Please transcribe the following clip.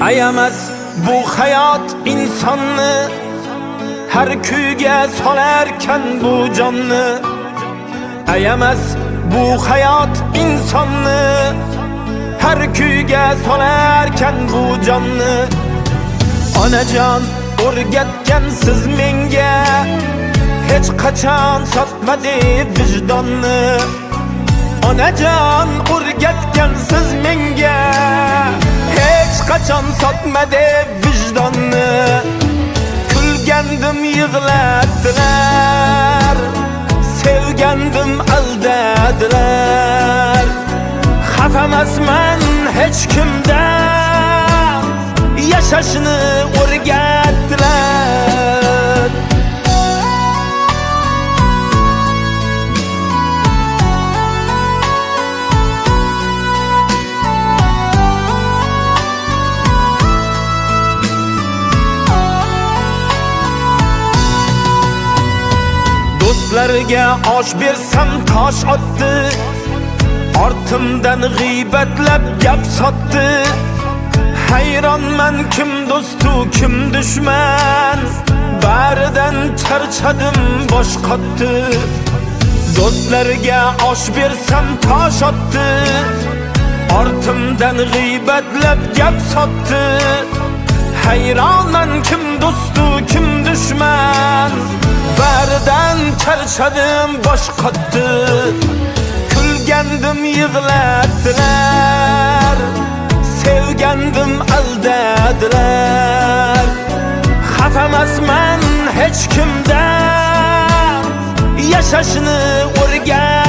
Ayamas bu hayat insanı. Her kuyga solarkan bu canlı Ayamas bu hayat insanı. Her kuyga solarkan bu canlı Onajon o'rgatgan siz menga Hech qachon sotmadi vijdonni Onajon o'rgatgan siz menga Hech qachon sotmadi vijdonni Kulgandim yig'latdilar Sevgandim aldadilar Xafamasman hech kimdan Yashashni Do'stlarga osh bersam tosh otdi Ortimdan g'iybatlab gap sotdi Hayronman kim do'stu kim dushman Baridan charchadim bosh qotdi Do'stlarga osh bersam tosh otdi Ortimdan g'iybatlab gap sotdi Hayronman kim do'stu charchadim bosh qotdi Kulgandim yig'latdilar Sevgandim aldadilar Xafamasman hech kimdan Yashashni o'rgatdilar